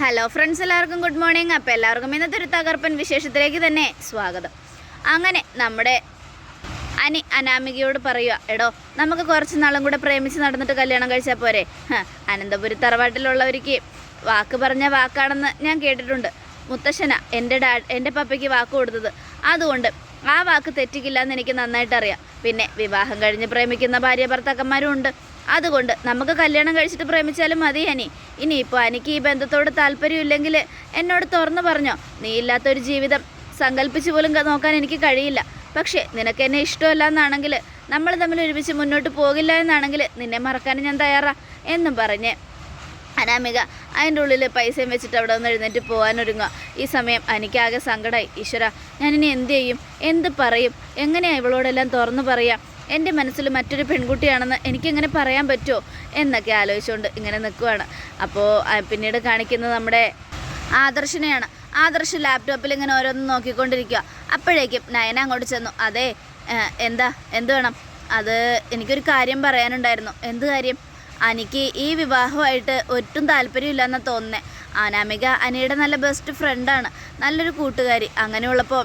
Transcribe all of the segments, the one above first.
Hello friends എല്ലാവർക്കും good morning അപ്പോൾ എല്ലാവർക്കും ഇന്നത്തെ ഒരു തകർപ്പൻ വിശേഷത്തിലേക്ക് തന്നെ സ്വാഗതം. അങ്ങനെ നമ്മുടെ അനി അനാമികയോട് പറയുക എടോ നമുക്ക് കുറച്ച് നാളും കൂടെ പ്രേമിച്ച് നടന്നിട്ട് കല്യാണം കഴിച്ചാൽ പോരെ? അനന്തപുരി തറവാട്ടിലുള്ളവർക്ക് വാക്ക് പറഞ്ഞ വാക്കാണെന്ന് ഞാൻ കേട്ടിട്ടുണ്ട്. മുത്തശ്ശന എന്റെ ഡാ എന്റെ പപ്പയ്ക്ക് വാക്ക് കൊടുത്തത്. അതുകൊണ്ട് ആ വാക്ക് തെറ്റിക്കില്ല എന്ന് എനിക്ക് നന്നായിട്ട് അറിയാം പിന്നെ വിവാഹം കഴിഞ്ഞ് പ്രേമിക്കുന്ന ഭാര്യ ഭർത്താക്കന്മാരും ഉണ്ട്. അതുകൊണ്ട് നമുക്ക് കല്യാണം കഴിച്ചിട്ട് പ്രേമിച്ചാലും മതി അനി ഇനിയിപ്പോൾ എനിക്ക് ഈ ബന്ധത്തോട് താല്പര്യമില്ലെങ്കിൽ എന്നോട് തുറന്നു പറഞ്ഞോ. നീ ഇല്ലാത്തൊരു ജീവിതം സങ്കല്പിച്ച് പോലും നോക്കാൻ എനിക്ക് കഴിയില്ല. പക്ഷേ നിനക്ക് എന്നെ ഇഷ്ടമല്ല എന്നാണെങ്കിൽ നമ്മൾ തമ്മിൽ ഒരുമിച്ച് മുന്നോട്ട് പോകില്ല എന്നാണെങ്കിൽ നിന്നെ മറക്കാൻ ഞാൻ തയ്യാറാ എന്നും പറഞ്ഞ്. അനാമിക അതിന്റെ ഉള്ളിൽ പൈസയും വെച്ചിട്ട് അവിടെ നിന്ന് എഴുന്നേറ്റ് പോകാനൊരുങ്ങുക ഈ സമയം എനിക്കാകെ സങ്കടമായി ഈശ്വര ഞാനിനി എന്ത് ചെയ്യും? എന്ത് പറയും? എങ്ങനെയാണ് ഇവളോടെല്ലാം തുറന്നു പറയാം? എന്റെ മനസ്സിൽ മറ്റൊരു പെൺകുട്ടിയാണെന്ന് എനിക്കെങ്ങനെ പറയാൻ പറ്റുമോ എന്നൊക്കെ ആലോചിച്ചുകൊണ്ട് ഇങ്ങനെ നിൽക്കുവാണ്. അപ്പോൾ പിന്നീട് കാണിക്കുന്നത് നമ്മുടെ ആദർശിനെയാണ്. ആദർശ് ലാപ്ടോപ്പിൽ ഇങ്ങനെ ഓരോന്ന് നോക്കിക്കൊണ്ടിരിക്കുക അപ്പോഴേക്കും നയന അങ്ങോട്ട് ചെന്നു. അതെ എന്താ? എന്ത് വേണം? അത് എനിക്കൊരു കാര്യം പറയാനുണ്ടായിരുന്നു. എന്ത് കാര്യം? അനിക്ക് ഈ വിവാഹമായിട്ട് ഒട്ടും താല്പര്യമില്ലെന്നാണ് തോന്നുന്നത് അനാമിക അനിയുടെ നല്ല ബെസ്റ്റ് ഫ്രണ്ടാണ് നല്ലൊരു കൂട്ടുകാരി. അങ്ങനെയുള്ളപ്പോൾ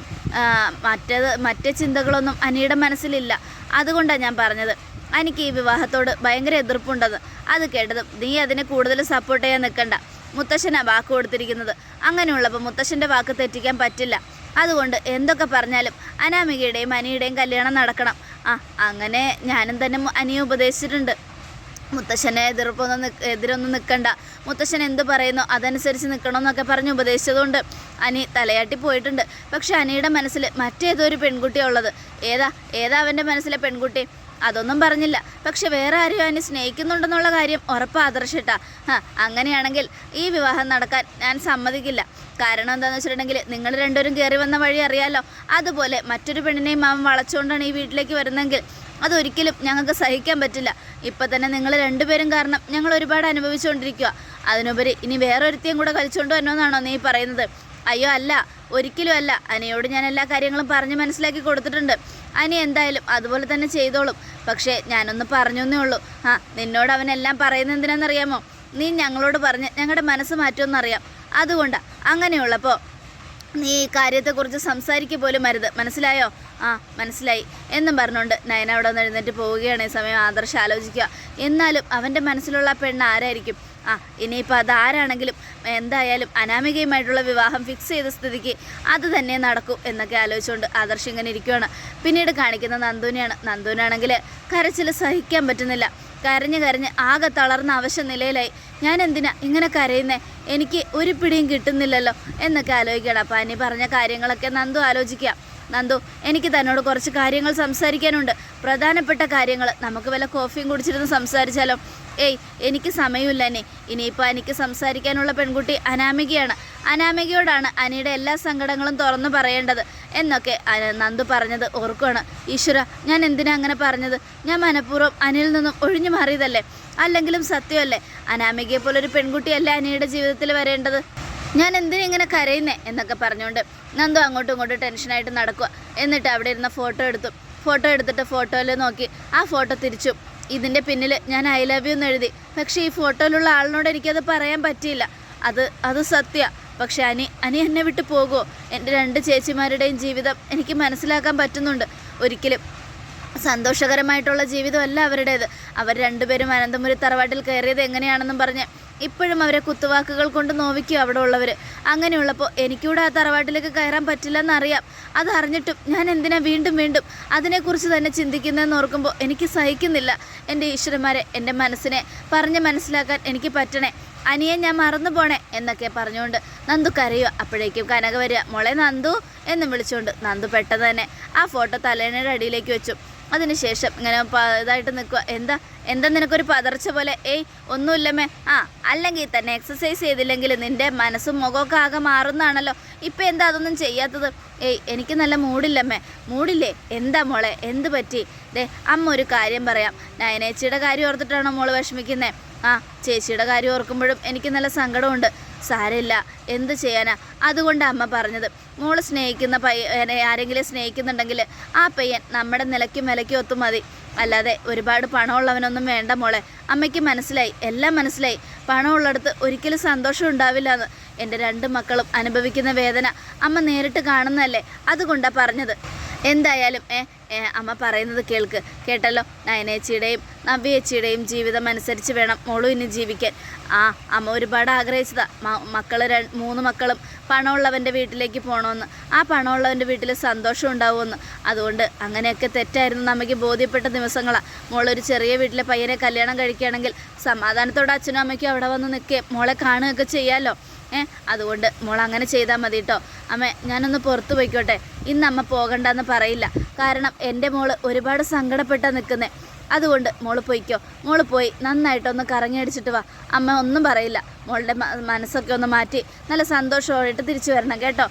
മറ്റേത് മറ്റേ ചിന്തകളൊന്നും അനിയുടെ മനസ്സിലില്ല. അതുകൊണ്ടാണ് ഞാൻ പറഞ്ഞത്. എനിക്ക് ഈ വിവാഹത്തോട് ഭയങ്കര എതിർപ്പുണ്ടെന്ന്. അത് കേട്ടതും നീ അതിനെ കൂടുതൽ സപ്പോർട്ട് ചെയ്യാൻ നിൽക്കണ്ട മുത്തശ്ശനാ വാക്ക് കൊടുത്തിരിക്കുന്നത്. അങ്ങനെയുള്ളപ്പോൾ മുത്തശ്ശന്റെ വാക്ക് തെറ്റിക്കാൻ പറ്റില്ല. അതുകൊണ്ട് എന്തൊക്കെ പറഞ്ഞാലും അനാമികയുടെയും അനിയുടെയും കല്യാണം നടക്കണം. ആ അങ്ങനെ ഞാനും തന്നെ അനിയെ ഉപദേശിച്ചിട്ടുണ്ട്. മുത്തശ്ശനെ എതിർപ്പൊന്നും എതിരൊന്നും നിൽക്കണ്ട മുത്തശ്ശൻ എന്ത് പറയുന്നു അതനുസരിച്ച് നിൽക്കണമെന്നൊക്കെ പറഞ്ഞ് ഉപദേശിച്ചതുകൊണ്ട് അനി തലയാട്ടി പോയിട്ടുണ്ട്. പക്ഷെ അനിയുടെ മനസ്സിൽ മറ്റേതോ ഒരു പെൺകുട്ടിയുള്ളത് ഏതാ? ഏതാ അവന്റെ മനസ്സിലെ പെൺകുട്ടി? അതൊന്നും പറഞ്ഞില്ല. പക്ഷെ വേറെ ആരെയും അനി സ്നേഹിക്കുന്നുണ്ടെന്നുള്ള കാര്യം ഉറപ്പ് ആദർശിട്ടാ. ഹാ അങ്ങനെയാണെങ്കിൽ ഈ വിവാഹം നടക്കാൻ ഞാൻ സമ്മതിക്കില്ല. കാരണം എന്താണെന്ന് വെച്ചിട്ടുണ്ടെങ്കിൽ നിങ്ങൾ രണ്ടുപേരും കയറി വന്ന വഴി അറിയാലോ. അതുപോലെ മറ്റൊരു പെണ്ണിനെയും മാമൻ വളച്ചുകൊണ്ടാണ് ഈ വീട്ടിലേക്ക് വരുന്നതെങ്കിൽ അതൊരിക്കലും ഞങ്ങൾക്ക് സഹിക്കാൻ പറ്റില്ല. ഇപ്പം തന്നെ നിങ്ങൾ രണ്ടുപേരും കാരണം ഞങ്ങൾ ഒരുപാട് അനുഭവിച്ചുകൊണ്ടിരിക്കുക അതിനുപരി ഇനി വേറൊരുത്തിയും കൂടെ കളിച്ചുകൊണ്ട് വരണമെന്നാണോ നീ പറയുന്നത്? അയ്യോ അല്ല ഒരിക്കലും അല്ല. അനിയോട് ഞാൻ എല്ലാ കാര്യങ്ങളും പറഞ്ഞ് മനസ്സിലാക്കി കൊടുത്തിട്ടുണ്ട്. അനി എന്തായാലും അതുപോലെ തന്നെ ചെയ്തോളും. പക്ഷേ ഞാനൊന്ന് പറഞ്ഞേ ഉള്ളൂ. ആ നിന്നോട് അവനെല്ലാം പറയുന്നത് എന്തിനാണെന്നറിയാമോ? നീ ഞങ്ങളോട് പറഞ്ഞ് ഞങ്ങളുടെ മനസ്സ് മാറ്റുമെന്നറിയാം. അതുകൊണ്ടാണ് അങ്ങനെയുള്ളപ്പോൾ നീ ഈ കാര്യത്തെക്കുറിച്ച് സംസാരിക്കുക പോലും അരുത്. മനസ്സിലായോ? ആ മനസ്സിലായി. എന്നും പറഞ്ഞുകൊണ്ട് നയന അവിടെ നിന്ന് എഴുന്നേറ്റ് പോവുകയാണ്. ഈ സമയം ആദർശ് ആലോചിക്കുക. എന്നാലും അവന്റെ മനസ്സിലുള്ള പെണ്ണ് ആരായിരിക്കും? ആ ഇനിയിപ്പോൾ അതാരാണെങ്കിലും എന്തായാലും അനാമികയുമായിട്ടുള്ള വിവാഹം ഫിക്സ് ചെയ്ത സ്ഥിതിക്ക് അത് തന്നെ നടക്കും എന്നൊക്കെ ആലോചിച്ചുകൊണ്ട് ആദർശ് ഇങ്ങനെ ഇരിക്കുകയാണ് പിന്നീട് കാണിക്കുന്ന നന്ദുവിനെയാണ്. നന്ദുവിനാണെങ്കിൽ കരച്ചിൽ സഹിക്കാൻ പറ്റുന്നില്ല. കരഞ്ഞ് കരഞ്ഞ് ആകെ തളർന്ന അവശ നിലയിലായി. ഞാൻ എന്തിനാ ഇങ്ങനെ കരയുന്നേ? എനിക്ക് ഒരു പിടിയും കിട്ടുന്നില്ലല്ലോ എന്നൊക്കെ ആലോചിക്കണം അപ്പം അനി പറഞ്ഞ കാര്യങ്ങളൊക്കെ നന്ദു ആലോചിക്കുക. നന്ദു എനിക്ക് തന്നോട് കുറച്ച് കാര്യങ്ങൾ സംസാരിക്കാനുണ്ട്. പ്രധാനപ്പെട്ട കാര്യങ്ങൾ നമുക്ക് വല്ല കോഫിയും കുടിച്ചിരുന്ന് സംസാരിച്ചാലോ? ഏയ് എനിക്ക് സമയമില്ല അനി ഇനിയിപ്പോൾ എനിക്ക് സംസാരിക്കാനുള്ള പെൺകുട്ടി അനാമികയാണ്. അനാമികയോടാണ് അനിയുടെ എല്ലാ സങ്കടങ്ങളും തുറന്നു പറയേണ്ടത് എന്നൊക്കെ നന്ദു പറഞ്ഞത് ഓർക്കുകയാണ് ഈശ്വര ഞാൻ എന്തിനാ അങ്ങനെ പറഞ്ഞത്? ഞാൻ മനഃപൂർവം അനിൽ നിന്നും ഒഴിഞ്ഞു മാറിയതല്ലേ? അല്ലെങ്കിലും സത്യമല്ലേ? അനാമികയെ പോലൊരു പെൺകുട്ടിയല്ലേ അനിയുടെ ജീവിതത്തിൽ വരേണ്ടത്? ഞാൻ എന്തിനിങ്ങനെ കരയുന്നേ എന്നൊക്കെ പറഞ്ഞുകൊണ്ട് നന്ദു അങ്ങോട്ടും ഇങ്ങോട്ടും ടെൻഷനായിട്ട് നടക്കുക എന്നിട്ട് അവിടെ ഇരുന്ന ഫോട്ടോ എടുത്തു. ഫോട്ടോ എടുത്തിട്ട് ഫോട്ടോയിൽ നോക്കി. ആ ഫോട്ടോ തിരിച്ചു. ഇതിന്റെ പിന്നിൽ ഞാൻ ഐ ലവ് യു എന്ന് എഴുതി. പക്ഷേ ഈ ഫോട്ടോയിലുള്ള ആളിനോട് എനിക്കത് പറയാൻ പറ്റിയില്ല. അത് അത് സത്യ. പക്ഷെ അനി അനി എന്നെ വിട്ട് പോകുമോ എന്റെ രണ്ട് ചേച്ചിമാരുടെയും ജീവിതം എനിക്ക് മനസ്സിലാക്കാൻ പറ്റുന്നുണ്ട്. ഒരിക്കലും സന്തോഷകരമായിട്ടുള്ള ജീവിതമല്ല അവരുടേത്. അവർ രണ്ടുപേരും അനന്തപുരി തറവാട്ടിൽ കയറിയത് എങ്ങനെയാണെന്നും പറഞ്ഞ് ഇപ്പോഴും അവരെ കുത്തുവാക്കുകൾ കൊണ്ട് നോവിക്കും അവിടെ ഉള്ളവർ അങ്ങനെയുള്ളപ്പോൾ എനിക്കൂടെ ആ തറവാട്ടിലേക്ക് കയറാൻ പറ്റില്ലെന്നറിയാം. അതറിഞ്ഞിട്ടും ഞാൻ എന്തിനാ വീണ്ടും വീണ്ടും അതിനെക്കുറിച്ച് തന്നെ ചിന്തിക്കുന്നതെന്ന് ഓർക്കുമ്പോൾ എനിക്ക് സഹിക്കുന്നില്ല. എന്റെ ഈശ്വരന്മാരെ എന്റെ മനസ്സിനെ പറഞ്ഞ് മനസ്സിലാക്കാൻ എനിക്ക് പറ്റണേ. അനിയെ ഞാൻ മറന്നു പോണേ എന്നൊക്കെ പറഞ്ഞുകൊണ്ട് നന്ദു കരയുക അപ്പോഴേക്കും കനക വരിക മോളെ നന്ദു എന്ന് വിളിച്ചുകൊണ്ട് നന്ദു പെട്ടെന്ന് തന്നെ ആ ഫോട്ടോ തലേണയുടെ അടിയിലേക്ക് വെച്ചു. അതിനുശേഷം ഇങ്ങനെ ഇതായിട്ട് നിൽക്കുക എന്താ എന്താ നിനക്കൊരു പതർച്ച പോലെ? ഏയ് ഒന്നുമില്ലമ്മേ. ആ അല്ലെങ്കിൽ തന്നെ എക്സസൈസ് ചെയ്തില്ലെങ്കിൽ നിന്റെ മനസ്സും മുഖമൊക്കെ ആകെ മാറുന്നതാണല്ലോ. ഇപ്പം എന്താ അതൊന്നും ചെയ്യാത്തത്? ഏയ് എനിക്ക് നല്ല മൂടില്ലമ്മേ. മൂടില്ലേ? എന്താ മോളെ? എന്ത് പറ്റി? ദേ അമ്മ ഒരു കാര്യം പറയാം. നയനേച്ചിയുടെ കാര്യം ഓർത്തിട്ടാണോ മോൾ വിഷമിക്കുന്നത് ആ ചേച്ചിയുടെ കാര്യം ഓർക്കുമ്പോഴും എനിക്ക് നല്ല സങ്കടമുണ്ട്. സാരമില്ല. എന്ത് ചെയ്യാനാ? അതുകൊണ്ട് അമ്മ പറഞ്ഞത്. മോൾ സ്നേഹിക്കുന്ന പയ്യനെ ആരെങ്കിലും സ്നേഹിക്കുന്നുണ്ടെങ്കിൽ ആ പയ്യൻ നമ്മുടെ നിലയ്ക്കും വിലയ്ക്കും ഒത്തു മതി. അല്ലാതെ ഒരുപാട് പണമുള്ളവനൊന്നും വേണ്ട മോളെ. അമ്മയ്ക്ക് മനസ്സിലായി. എല്ലാം മനസ്സിലായി. പണമുള്ളിടത്ത് ഒരിക്കലും സന്തോഷം ഉണ്ടാവില്ല എന്ന് എന്റെ രണ്ട് മക്കളും അനുഭവിക്കുന്ന വേദന അമ്മ നേരിട്ട് കാണുന്നതല്ലേ? അതുകൊണ്ടാണ് പറഞ്ഞത്. എന്തായാലും അമ്മ പറയുന്നത് കേൾക്ക്. കേട്ടല്ലോ? നയനേച്ചിയുടെയും നവ്യേച്ചിയുടെയും ജീവിതം അനുസരിച്ച് വേണം മോളും ഇനി ജീവിക്കാൻ. ആ അമ്മ ഒരുപാട് ആഗ്രഹിച്ചതാ. മക്കൾ മൂന്ന് മക്കളും പണമുള്ളവന്റെ വീട്ടിലേക്ക് പോകണമെന്ന് ആ പണമുള്ളവന്റെ വീട്ടിൽ സന്തോഷം ഉണ്ടാവുമെന്ന്. അതുകൊണ്ട് അങ്ങനെയൊക്കെ തെറ്റായിരുന്നു നമുക്ക് ബോധ്യപ്പെട്ട ദിവസങ്ങളാണ് മോളൊരു ചെറിയ വീട്ടിലെ പയ്യനെ കല്യാണം കഴിക്കുകയാണെങ്കിൽ സമാധാനത്തോടെ അച്ഛനും അമ്മയ്ക്കും അവിടെ വന്ന് നിൽക്കുകയും മോളെ കാണുകയൊക്കെ ചെയ്യാമല്ലോ അതുകൊണ്ട് മോൾ അങ്ങനെ ചെയ്താൽ മതി കേട്ടോ അമ്മ ഞാനൊന്ന് പുറത്ത് പോയിക്കോട്ടെ. ഇന്ന് അമ്മ പോകണ്ടെന്ന് പറയില്ല. കാരണം എന്റെ മോൾ ഒരുപാട് സങ്കടപ്പെട്ടാ നിൽക്കുന്നത് അതുകൊണ്ട് മോൾ പോയിക്കോ. മോൾ പോയി നന്നായിട്ടൊന്ന് കറങ്ങി അടിച്ചിട്ട് വാ. അമ്മ ഒന്നും പറയില്ല. മോളുടെ മനസ്സൊക്കെ ഒന്ന് മാറ്റി നല്ല സന്തോഷമായിട്ട് തിരിച്ചു വരണം കേട്ടോ.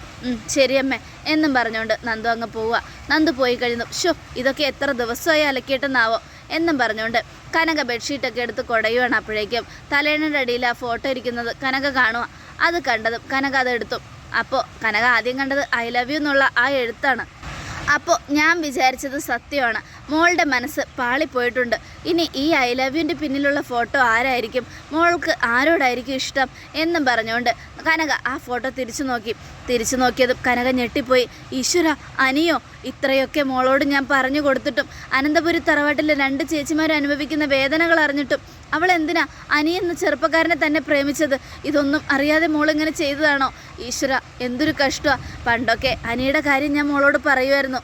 ശരി അമ്മേ. എന്നും പറഞ്ഞുകൊണ്ട് നന്ദു അങ്ങ് പോവുക. നന്ദു പോയി കഴിഞ്ഞു ഷോ ഇതൊക്കെ എത്ര ദിവസമായി അലക്കിയിട്ടെന്നാവോ എന്നും പറഞ്ഞുകൊണ്ട് കനക ബെഡ്ഷീറ്റൊക്കെ എടുത്ത് കുടയുവാണ് അപ്പോഴേക്കും. തലേണയുടെ അടിയിൽ ആ ഫോട്ടോ ഇരിക്കുന്നത് കനക കാണുക അത് കണ്ടതും കനക അത് എടുത്തു. അപ്പോൾ കനക ആദ്യം കണ്ടത് ഐ ലവ് യു എന്നുള്ള ആ എഴുത്താണ്. അപ്പോൾ ഞാൻ വിചാരിച്ചത് സത്യമാണ്. മോളുടെ മനസ്സ് പാളിപ്പോയിട്ടുണ്ട്. ഇനി ഈ ഐ ലവ് യുന്റെ പിന്നിലുള്ള ഫോട്ടോ ആരായിരിക്കും? മോൾക്ക് ആരോടായിരിക്കും ഇഷ്ടം എന്നും പറഞ്ഞുകൊണ്ട് കനക ആ ഫോട്ടോ തിരിച്ചു നോക്കി. തിരിച്ചു നോക്കിയതും കനക ഞെട്ടിപ്പോയി. ഈശ്വര അനിയോ ഇത്രയൊക്കെ മോളോട് ഞാൻ പറഞ്ഞു കൊടുത്തിട്ടും അനന്തപുരി തറവാട്ടിലെ രണ്ട് ചേച്ചിമാരും അനുഭവിക്കുന്ന വേദനകൾ അറിഞ്ഞിട്ടും അവൾ എന്തിനാ അനി എന്ന ചെറുപ്പക്കാരനെ തന്നെ പ്രേമിച്ചത്? ഇതൊന്നും അറിയാതെ മോളിങ്ങനെ ചെയ്തതാണോ? ഈശ്വര എന്തൊരു കഷ്ടമാണ് പണ്ടൊക്കെ അനിയുടെ കാര്യം ഞാൻ മോളോട് പറയുമായിരുന്നു.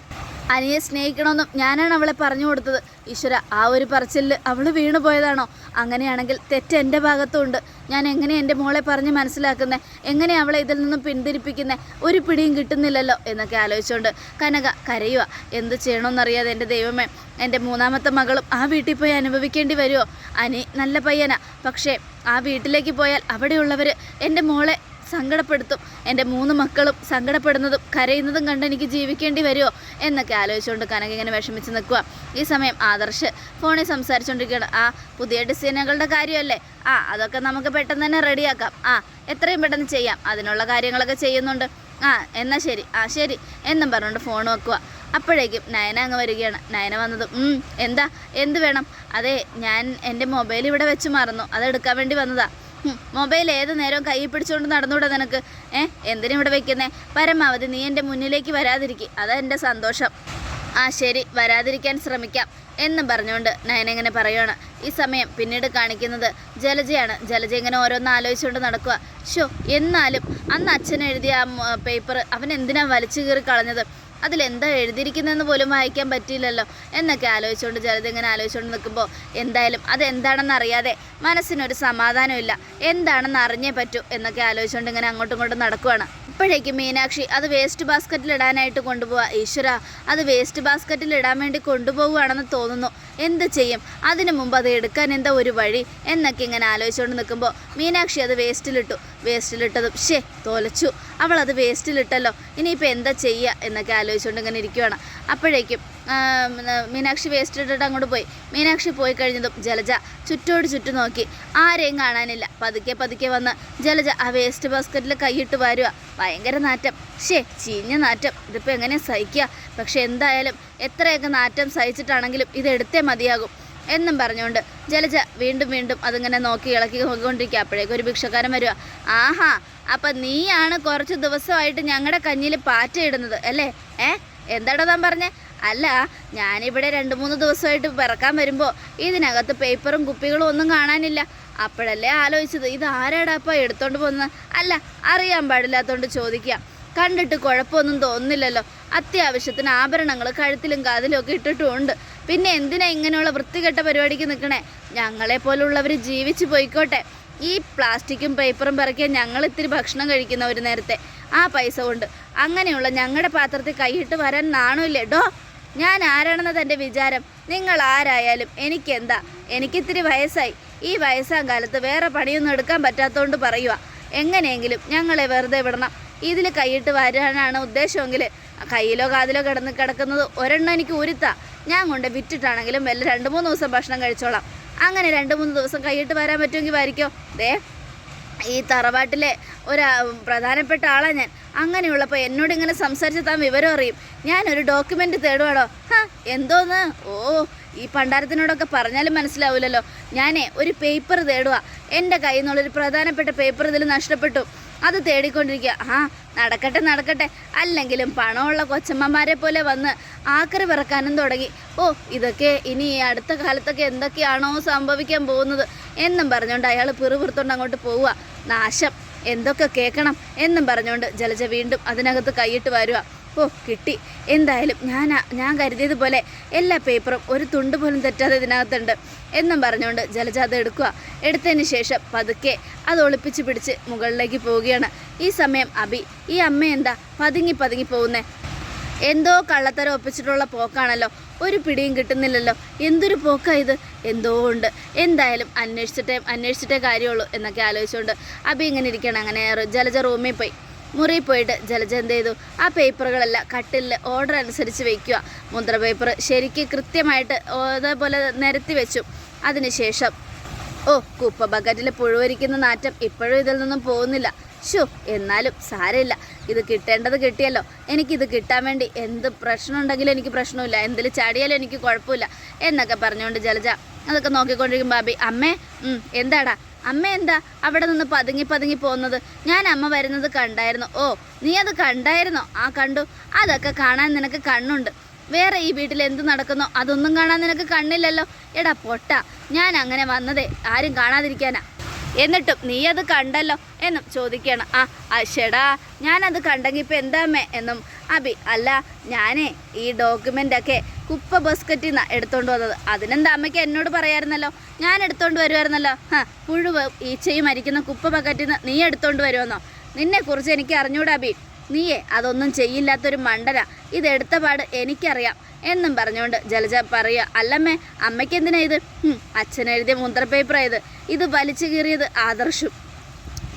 അനിയെ സ്നേഹിക്കണമെന്നും ഞാനാണ് അവളെ പറഞ്ഞു കൊടുത്തത്. ഈശ്വര ആ ഒരു പറച്ചിലിൽ അവൾ വീണു പോയതാണോ? അങ്ങനെയാണെങ്കിൽ തെറ്റ് എന്റെ ഭാഗത്തുണ്ട് ഞാൻ എങ്ങനെ എന്റെ മോളെ പറഞ്ഞ് മനസ്സിലാക്കുന്നത് എങ്ങനെ അവളെ ഇതിൽ നിന്നും പിന്തിരിപ്പിക്കുന്നത് ഒരു പിടിയും കിട്ടുന്നില്ലല്ലോ എന്നൊക്കെ ആലോചിച്ചുകൊണ്ട് കനക കരയുക എന്ത് ചെയ്യണമെന്നറിയാതെ എന്റെ ദൈവമേ എന്റെ മൂന്നാമത്തെ മകളും ആ വീട്ടിൽ പോയി അനുഭവിക്കേണ്ടി വരുമോ അനി നല്ല പയ്യനാ പക്ഷേ ആ വീട്ടിലേക്ക് പോയാൽ അവിടെയുള്ളവർ എന്റെ മോളെ സങ്കടപ്പെടുത്തും. എന്റെ മൂന്ന് മക്കളും സങ്കടപ്പെടുന്നതും കരയുന്നതും കണ്ട് എനിക്ക് ജീവിക്കേണ്ടി വരുമോ എന്നൊക്കെ ആലോചിച്ചുകൊണ്ട് കനക ഇങ്ങനെ വിഷമിച്ച് നിൽക്കുക ഈ സമയം ആദർശ് ഫോണിൽ സംസാരിച്ചുകൊണ്ടിരിക്കുകയാണ്. ആ പുതിയ ഡിസൈനുകളുടെ കാര്യമല്ലേ? ആ അതൊക്കെ നമുക്ക് പെട്ടെന്ന് തന്നെ റെഡിയാക്കാം. ആ എത്രയും പെട്ടെന്ന് ചെയ്യാം. അതിനുള്ള കാര്യങ്ങളൊക്കെ ചെയ്യുന്നുണ്ട്. ആ എന്നാൽ ശരി. ആ ശരി. എന്നും പറഞ്ഞുകൊണ്ട് ഫോൺ വെക്കുക അപ്പോഴേക്കും നയന അങ്ങ് വരികയാണ്. നയന വന്നത് എന്താ? എന്ത് വേണം? അതെ ഞാൻ എന്റെ മൊബൈൽ ഇവിടെ വെച്ച് മറന്നു. അതെടുക്കാൻ വേണ്ടി വന്നതാ. ഹും, മൊബൈൽ ഏത് നേരവും കൈ പിടിച്ചുകൊണ്ട് നടന്നൂടെ നിനക്ക്? ഏ എന്തിനും ഇവിടെ വെക്കുന്നേ? പരമാവധി നീ എന്റെ മുന്നിലേക്ക് വരാതിരിക്കും. അതാ എന്റെ സന്തോഷം. ആ ശരി വരാതിരിക്കാൻ ശ്രമിക്കാം എന്നും പറഞ്ഞുകൊണ്ട് നയന ഇങ്ങനെ പറയുകയാണ് ഈ സമയം പിന്നീട് കാണിക്കുന്നത് ജലജയാണ്. ജലജ ഇങ്ങനെ ഓരോന്ന് ആലോചിച്ചുകൊണ്ട് നടക്കുക ഷോ എന്നാലും അന്ന് അച്ഛൻ എഴുതിയ ആ പേപ്പർ അവൻ എന്തിനാ വലിച്ചു കീറി കളഞ്ഞത്? അതിലെന്താ എഴുതിയിരിക്കുന്നതെന്ന് പോലും വായിക്കാൻ പറ്റിയില്ലല്ലോ എന്നൊക്കെ ആലോചിച്ചുകൊണ്ട് ജലത ഇങ്ങനെ ആലോചിച്ചുകൊണ്ട് നിൽക്കുമ്പോൾ എന്തായാലും അതെന്താണെന്ന് അറിയാതെ മനസ്സിനൊരു സമാധാനമില്ല. എന്താണെന്ന് അറിഞ്ഞേ പറ്റൂ എന്നൊക്കെ ആലോചിച്ചുകൊണ്ട് ഇങ്ങനെ അങ്ങോട്ടും ഇങ്ങോട്ടും നടക്കുവാണ്. അപ്പോഴേക്കും മീനാക്ഷി അത് വേസ്റ്റ് ബാസ്ക്കറ്റിൽ ഇടാനായിട്ട് കൊണ്ടുപോവാ. ഈശ്വര അത് വേസ്റ്റ് ബാസ്ക്കറ്റിൽ ഇടാൻ വേണ്ടി കൊണ്ടുപോവുകയാണെന്ന് തോന്നുന്നു. എന്ത് ചെയ്യും? അതിനു മുമ്പ് അത് എടുക്കാൻ എന്താ ഒരു വഴി? എന്നൊക്കെ ഇങ്ങനെ ആലോചിച്ചുകൊണ്ട് നിൽക്കുമ്പോൾ മീനാക്ഷി അത് വേസ്റ്റിലിട്ടു. വേസ്റ്റിലിട്ടതും ഷേ തോലച്ചു. അവൾ അത് വേസ്റ്റിലിട്ടല്ലോ. ഇനിയിപ്പോൾ എന്താ ചെയ്യുക എന്നൊക്കെ ആലോചിച്ചുകൊണ്ട് ഇങ്ങനെ ഇരിക്കുവാണ്. അപ്പോഴേക്കും മീനാക്ഷി വേസ്റ്റ് ഇട്ടിട്ട് അങ്ങോട്ട് പോയി. മീനാക്ഷി പോയി കഴിഞ്ഞതും ജലജ ചുറ്റോട് ചുറ്റും നോക്കി. ആരെയും കാണാനില്ല. പതുക്കെ പതുക്കെ വന്ന് ജലജ ആ വേസ്റ്റ് ബാസ്ക്കറ്റിൽ കൈയിട്ട് വരുക ഭയങ്കര നാറ്റം. ഷേ ചീഞ്ഞ നാറ്റം. ഇതിപ്പോൾ എങ്ങനെ സഹിക്കുക പക്ഷെ എന്തായാലും എത്രയൊക്കെ നാറ്റം സഹിച്ചിട്ടാണെങ്കിലും ഇതെടുത്തേ മതിയാകും എന്നും പറഞ്ഞുകൊണ്ട് ജലജ വീണ്ടും വീണ്ടും അതിങ്ങനെ നോക്കി ഇളക്കി നോക്കിക്കൊണ്ടിരിക്കുക. അപ്പോഴേക്കും ഒരു ഭിക്ഷക്കാരൻ വരിക ആഹാ അപ്പം നീയാണ് കുറച്ച് ദിവസമായിട്ട് ഞങ്ങളുടെ കഞ്ഞിൽ പാറ്റയിടുന്നത് അല്ലേ? ഏ? എന്താടോ താൻ പറഞ്ഞേ? അല്ല ഞാനിവിടെ രണ്ട് മൂന്ന് ദിവസമായിട്ട് പിറക്കാൻ വരുമ്പോൾ ഇതിനകത്ത് പേപ്പറും കുപ്പികളും ഒന്നും കാണാനില്ല. അപ്പോഴല്ലേ ആലോചിച്ചത് ഇത് ആരാടാപ്പ എടുത്തോണ്ട് പോകുന്നത്? അല്ല അറിയാൻ പാടില്ലാത്തോണ്ട് ചോദിക്കുക കണ്ടിട്ട് കുഴപ്പമൊന്നും തോന്നുന്നില്ലല്ലോ. അത്യാവശ്യത്തിന് ആഭരണങ്ങൾ കഴുത്തിലും കാതിലും ഒക്കെ ഇട്ടിട്ടുമുണ്ട്. പിന്നെ എന്തിനാ ഇങ്ങനെയുള്ള വൃത്തികെട്ട പരിപാടിക്ക് നിൽക്കണേ ഞങ്ങളെ പോലുള്ളവർ ജീവിച്ചു പോയിക്കോട്ടെ. ഈ പ്ലാസ്റ്റിക്കും പേപ്പറും പിറക്കിയാൽ ഞങ്ങൾ ഇത്തിരി ഭക്ഷണം കഴിക്കുന്ന ഒരു നേരത്തെ. ആ പൈസ കൊണ്ട്. അങ്ങനെയുള്ള ഞങ്ങളുടെ പാത്രത്തിൽ കൈയിട്ട് വരാൻ നാണമില്ലേ? ഞാൻ ആരാണെന്നത് എന്റെ വിചാരം. നിങ്ങൾ ആരായാലും എനിക്കെന്താ? എനിക്കിത്തിരി വയസ്സായി. ഈ വയസ്സാം കാലത്ത് വേറെ പണിയൊന്നും എടുക്കാൻ പറ്റാത്തതുകൊണ്ട് പറയുക എങ്ങനെയെങ്കിലും ഞങ്ങളെ വെറുതെ വിടണം. ഇതിൽ കൈയിട്ട് വരാനാണ് ഉദ്ദേശമെങ്കിൽ കയ്യിലോ കാതിലോ കിടന്ന് കിടക്കുന്നത് ഒരെണ്ണം എനിക്ക് ഉരുത്താ. ഞാൻ കൊണ്ട് വിറ്റിട്ടാണെങ്കിലും വല്ല രണ്ട് മൂന്ന് ദിവസം ഭക്ഷണം കഴിച്ചോളാം. അങ്ങനെ രണ്ട് മൂന്ന് ദിവസം കൈയിട്ട് വരാൻ പറ്റുമെങ്കിൽ വരിക്കോ? ദേ ഈ തറവാട്ടിലെ ഒരു പ്രധാനപ്പെട്ട ആളാണ് ഞാൻ. അങ്ങനെയുള്ളപ്പോൾ എന്നോട് ഇങ്ങനെ സംസാരിച്ച് താൻ വിവരം അറിയും. ഞാനൊരു ഡോക്യുമെന്റ് തേടുവാടോ ഹാ എന്തോന്ന്? ഓ ഈ പണ്ടാരത്തിനോടൊക്കെ പറഞ്ഞാലും മനസ്സിലാവില്ലല്ലോ ഞാനേ ഒരു പേപ്പർ തേടുക എന്റെ കയ്യിൽ നിന്നുള്ളൊരു പ്രധാനപ്പെട്ട പേപ്പർ ഇതിൽ നഷ്ടപ്പെട്ടു. അത് തേടിക്കൊണ്ടിരിക്കുക ആ നടക്കട്ടെ നടക്കട്ടെ. അല്ലെങ്കിലും പണമുള്ള കൊച്ചമ്മമാരെ പോലെ വന്ന് ആക്കറി പിറക്കാനും തുടങ്ങി. ഓ ഇതൊക്കെ ഇനി ഈ അടുത്ത കാലത്തൊക്കെ എന്തൊക്കെയാണോ സംഭവിക്കാൻ പോകുന്നത് എന്നും പറഞ്ഞുകൊണ്ട് അയാൾ പിറുപിറുത്തോണ്ട് അങ്ങോട്ട് പോവുക നാശം. എന്തൊക്കെ കേൾക്കണം എന്നും പറഞ്ഞുകൊണ്ട് ജലജ വീണ്ടും അതിനകത്ത് കൈയിട്ട് വരുക. ഓ കിട്ടി. എന്തായാലും ഞാൻ ഞാൻ കരുതിയതുപോലെ എല്ലാ പേപ്പറും ഒരു തുണ്ട് പോലും തെറ്റാതെ ഇതിനകത്തുണ്ട് എന്നും പറഞ്ഞുകൊണ്ട് ജലജ അത് എടുക്കുക. എടുത്തതിന് ശേഷം പതുക്കെ അത് ഒളിപ്പിച്ച് പിടിച്ച് മുകളിലേക്ക് പോവുകയാണ്. ഈ സമയം അബി ഈ അമ്മ എന്താ പതുങ്ങി പതുങ്ങി പോകുന്നേ? എന്തോ കള്ളത്തരം ഒപ്പിച്ചിട്ടുള്ള പോക്കാണല്ലോ. ഒരു പിടിയും കിട്ടുന്നില്ലല്ലോ. എന്തൊരു പോക്കായത്? എന്തോ ഉണ്ട്. എന്തായാലും അന്വേഷിച്ചിട്ടേ അന്വേഷിച്ചിട്ടേ കാര്യമുള്ളൂ എന്നൊക്കെ ആലോചിച്ചുകൊണ്ട് അബി ഇങ്ങനെ ഇരിക്കണം. അങ്ങനെ ജലജ റൂമിൽ പോയി. മുറിയിൽ പോയിട്ട് ജലജ എന്ത് ചെയ്തു? ആ പേപ്പറുകളെല്ലാം കട്ടിലിൽ ഓർഡർ അനുസരിച്ച് വയ്ക്കുക. മുദ്ര പേപ്പർ ശരിക്ക് കൃത്യമായിട്ട് അതേപോലെ നിരത്തി വെച്ചു. അതിനുശേഷം ഓ കുപ്പ ബക്കറ്റിൽ പുഴുവരിക്കുന്ന നാറ്റം ഇപ്പോഴും ഇതിൽ നിന്നും പോകുന്നില്ല. ഷോ എന്നാലും സാരമില്ല. ഇത് കിട്ടേണ്ടത് കിട്ടിയല്ലോ. എനിക്കിത് കിട്ടാൻ വേണ്ടി എന്ത് പ്രശ്നമുണ്ടെങ്കിലും എനിക്ക് പ്രശ്നമില്ല. എന്തിൽ ചാടിയാലും എനിക്ക് കുഴപ്പമില്ല എന്നൊക്കെ പറഞ്ഞുകൊണ്ട് ജലജ അതൊക്കെ നോക്കിക്കൊണ്ടിരിക്കും ബാബി അമ്മേ എന്താടാ? അമ്മ എന്താ? അവിടെ നിന്ന് പതുങ്ങി പതുങ്ങി പോകുന്നത്. ഞാൻ അമ്മ വരുന്നത് കണ്ടായിരുന്നു. ഓ നീ അത് കണ്ടായിരുന്നോ? ആ കണ്ടു. അതൊക്കെ കാണാൻ നിനക്ക് കണ്ണുണ്ട്. വേറെ ഈ വീട്ടിൽ എന്ത് നടക്കുന്നോ? അതൊന്നും കാണാൻ നിനക്ക് കണ്ണില്ലല്ലോ. എടാ പൊട്ട. ഞാൻ അങ്ങനെ വന്നതേ. ആരും കാണാതിരിക്കാനാ. എന്നിട്ടും നീ അത് കണ്ടല്ലോ എന്നും ചോദിക്കണം ആ അശടാ ഞാനത് കണ്ടെങ്കിൽ ഇപ്പം എന്താമേ എന്നും അബി അല്ല ഞാനേ ഈ ഡോക്യുമെന്റൊക്കെ കുപ്പ ബസ്ക്കറ്റിൽ നിന്നാണ് എടുത്തുകൊണ്ട് വന്നത്. അതിനെന്താ അമ്മയ്ക്ക് എന്നോട് പറയായിരുന്നല്ലോ? ഞാൻ എടുത്തുകൊണ്ട് വരുമായിരുന്നല്ലോ ഹാ പുഴുവ് ഈച്ചയും മരിക്കുന്ന കുപ്പ ബക്കറ്റിൽ നിന്ന് നീ എടുത്തുകൊണ്ട് വരുമെന്നോ? നിന്നെക്കുറിച്ച് എനിക്ക് അറിഞ്ഞൂടാ അബി. നീയേ അതൊന്നും ചെയ്യില്ലാത്തൊരു മണ്ടന ഇതെടുത്ത പാട് എനിക്കറിയാം എന്നും പറഞ്ഞുകൊണ്ട് ജലജ പറയുക അല്ലമ്മേ അമ്മയ്ക്കെന്തിനാ ഇത്? അച്ഛനെഴുതിയ പേപ്പറാ ഇത്. ഇത് വലിച്ചു കീറിയത് ആദർശും.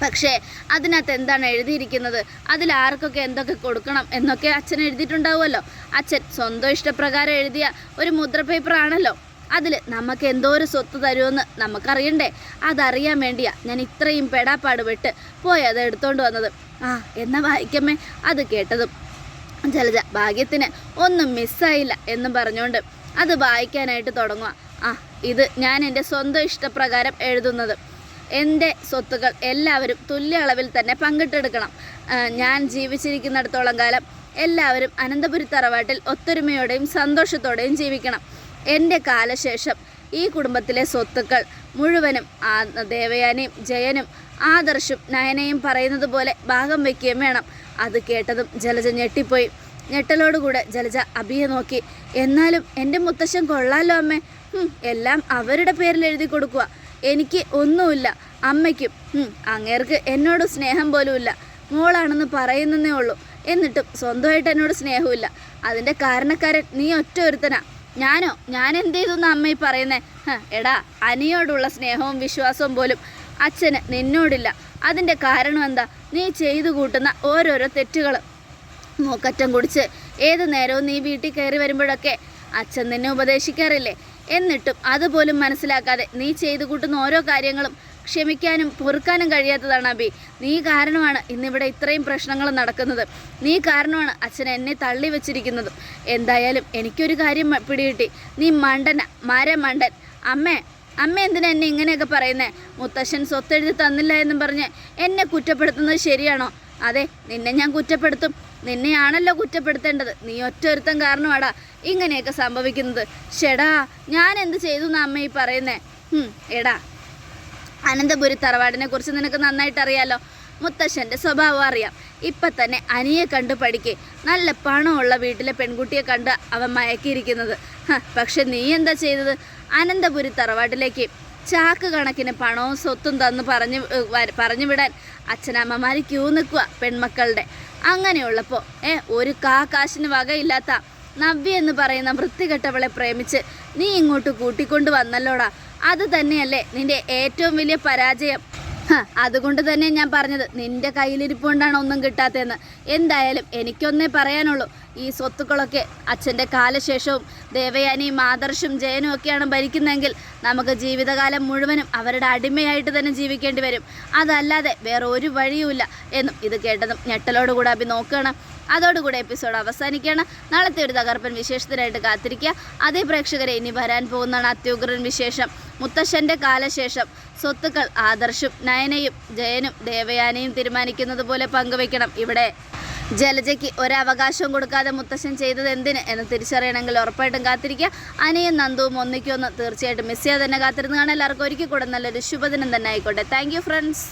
പക്ഷേ അതിനകത്ത് എന്താണ് എഴുതിയിരിക്കുന്നത്? അതിൽ ആർക്കൊക്കെ എന്തൊക്കെ കൊടുക്കണം എന്നൊക്കെ അച്ഛൻ എഴുതിയിട്ടുണ്ടാവുമല്ലോ. അച്ഛൻ സ്വന്തം ഇഷ്ടപ്രകാരം എഴുതിയ ഒരു മുദ്ര പേപ്പറാണല്ലോ അതിൽ നമുക്ക് എന്തോ ഒരു സ്വത്ത് തരുമെന്ന് നമുക്കറിയണ്ടേ? അതറിയാൻ വേണ്ടിയാ ഞാൻ ഇത്രയും പെടാപ്പാട് വിട്ട് പോയി അത് എടുത്തോണ്ട് വന്നത്. ആ എന്ന വായിക്കമ്മേ. അത് കേട്ടതും ജലജ ഭാഗ്യത്തിന് ഒന്നും മിസ്സായില്ല എന്ന് പറഞ്ഞുകൊണ്ട് അത് വായിക്കാനായിട്ട് തുടങ്ങുക ആ ഇത് ഞാൻ എന്റെ സ്വന്തം ഇഷ്ടപ്രകാരം എഴുതുന്നത്. എന്റെ സ്വത്തുക്കൾ എല്ലാവരും തുല്യ അളവിൽ തന്നെ പങ്കിട്ടെടുക്കണം. ഞാൻ ജീവിച്ചിരിക്കുന്നിടത്തോളം കാലം എല്ലാവരും അനന്തപുരി തറവാട്ടിൽ ഒത്തൊരുമയോടെയും സന്തോഷത്തോടെയും ജീവിക്കണം. എന്റെ കാലശേഷം ഈ കുടുംബത്തിലെ സ്വത്തുക്കൾ മുഴുവനും ആ ദേവയാനിയും ജയനും ആദർശും നയനയും പറയുന്നത് പോലെ ഭാഗം വയ്ക്കുകയും വേണം. അത് കേട്ടതും ജലജ ഞെട്ടിപ്പോയി. ഞെട്ടലോടുകൂടെ ജലജ അബിയെ നോക്കി. എന്നാലും എന്റെ മുത്തശ്ശൻ കൊള്ളാലോ അമ്മേ? എല്ലാം അവരുടെ പേരിൽ എഴുതി കൊടുക്കുക എനിക്ക് ഒന്നുമില്ല അമ്മയ്ക്കും. അങ്ങേർക്ക് എന്നോട് സ്നേഹം പോലുമില്ല. മോളാണെന്ന് പറയുന്നേ ഉള്ളൂ. എന്നിട്ടും സ്വന്തമായിട്ട് എന്നോട് സ്നേഹമില്ല. അതിന്റെ കാരണക്കാരൻ നീ ഒറ്റ ഒരുത്തനാ. ഞാനോ? ഞാൻ എന്ത് ചെയ്തു അമ്മ ഈ പറയുന്നേ എടാ അനിയോടുള്ള സ്നേഹവും വിശ്വാസവും പോലും അച്ഛന് നിന്നോടില്ല. അതിന്റെ കാരണം എന്താ? നീ ചെയ്തു കൂട്ടുന്ന ഓരോരോ തെറ്റുകൾ മൂക്കറ്റം കുടിച്ച് ഏത് നേരവും നീ വീട്ടിൽ കയറി വരുമ്പോഴൊക്കെ അച്ഛൻ നിന്നെ ഉപദേശിക്കാറില്ലേ? എന്നിട്ടും അതുപോലും മനസ്സിലാക്കാതെ നീ ചെയ്തു കൂട്ടുന്ന ഓരോ കാര്യങ്ങളും ക്ഷമിക്കാനും പൊറുക്കാനും കഴിയാത്തതാണ് അബി. നീ കാരണമാണ് ഇന്നിവിടെ ഇത്രയും പ്രശ്നങ്ങൾ നടക്കുന്നത്. നീ കാരണമാണ് അച്ഛൻ എന്നെ തള്ളി വെച്ചിരിക്കുന്നതും. എന്തായാലും എനിക്കൊരു കാര്യം പിടികിട്ടി. നീ മണ്ടന മരമണ്ടൻ. അമ്മേ അമ്മ എന്തിനാ എന്നെ ഇങ്ങനെയൊക്കെ പറയുന്നേ? മുത്തശ്ശൻ സ്വത്തെഴുതി തന്നില്ല എന്നും പറഞ്ഞ് എന്നെ കുറ്റപ്പെടുത്തുന്നത് ശരിയാണോ? അതെ നിന്നെ ഞാൻ കുറ്റപ്പെടുത്തും. നിന്നെയാണല്ലോ കുറ്റപ്പെടുത്തേണ്ടത്. നീ ഒറ്റ ഒരുത്തൻ കാരണമാടാ ഇങ്ങനെയൊക്കെ സംഭവിക്കുന്നത്. ഷെടാ ഞാൻ എന്ത് ചെയ്തു എന്നാ അമ്മ ഈ പറയുന്നേ? എടാ അനന്തപുരി തറവാടിനെ കുറിച്ച് നിനക്ക് നന്നായിട്ട് അറിയാലോ മുത്തശ്ശന്റെ സ്വഭാവം അറിയാം. ഇപ്പം തന്നെ അനിയെ കണ്ട് പഠിക്കേ. നല്ല പണമുള്ള വീട്ടിലെ പെൺകുട്ടിയെ കണ്ട് അവൻ മയക്കിയിരിക്കുന്നത്. പക്ഷെ നീ എന്താ ചെയ്തത്? അനന്തപുരി തറവാട്ടിലേക്ക് ചാക്ക് കണക്കിന് പണവും സ്വത്തും തന്ന് പറഞ്ഞു പറഞ്ഞു വിടാൻ അച്ഛനമ്മമാർ ക്യൂ നിൽക്കുക പെൺമക്കളുടെ. അങ്ങനെയുള്ളപ്പോൾ ഏ ഒരു കാ കാശിന് വകയില്ലാത്ത നവ്യ എന്ന് പറയുന്ന വൃത്തികെട്ടവളെ പ്രേമിച്ച് നീ ഇങ്ങോട്ട് കൂട്ടിക്കൊണ്ട് വന്നല്ലോടാ? അത് തന്നെയല്ലേ നിന്റെ ഏറ്റവും വലിയ പരാജയം. അതുകൊണ്ട് തന്നെ ഞാൻ പറഞ്ഞത് നിന്റെ കയ്യിലിരിപ്പുകൊണ്ടാണ് ഒന്നും കിട്ടാത്തതെന്ന്. എന്തായാലും എനിക്കൊന്നേ പറയാനുള്ളൂ. ഈ സ്വത്തുക്കളൊക്കെ അച്ഛന്റെ കാലശേഷവും ദേവയാനിയും ആദർശും ജയനും ഒക്കെയാണ് ഭരിക്കുന്നതെങ്കിൽ നമുക്ക് ജീവിതകാലം മുഴുവനും അവരുടെ അടിമയായിട്ട് തന്നെ ജീവിക്കേണ്ടി വരും. അതല്ലാതെ വേറെ ഒരു വഴിയുമില്ല എന്നും ഇത് കേട്ടതും ഞെട്ടലോടുകൂടെ അഭി നോക്കുകയാണ്. അതോടുകൂടെ എപ്പിസോഡ് അവസാനിക്കുകയാണ്. നാളത്തെ ഒരു തകർപ്പൻ വിശേഷത്തിനായിട്ട് കാത്തിരിക്കുക. അതേ പ്രേക്ഷകരെ ഇനി വരാൻ പോകുന്നതാണ് അത്യുഗ്രൻ വിശേഷം. മുത്തശ്ശന്റെ കാലശേഷം സ്വത്തുക്കൾ ആദർശും നയനയും ജയനും ദേവയാനയും തീരുമാനിക്കുന്നത് പോലെ പങ്കുവെക്കണം ഇവിടെ ജലജയ്ക്ക് ഒരവകാശവും കൊടുക്കാതെ മുത്തശ്ശൻ ചെയ്തത് എന്തിന് എന്ന് തിരിച്ചറിയണമെങ്കിൽ ഉറപ്പായിട്ടും കാത്തിരിക്കുക. അനയും നന്ദുവും ഒന്നിക്കൊന്ന് തീർച്ചയായിട്ടും മിസ് ചെയ്യാതെ തന്നെ കാത്തിരുന്ന് കാണാൻ എല്ലാവർക്കും ഒരിക്കൽ കൂടെ നല്ലൊരു ശുഭദിനം തന്നെ ആയിക്കോട്ടെ. Thank friends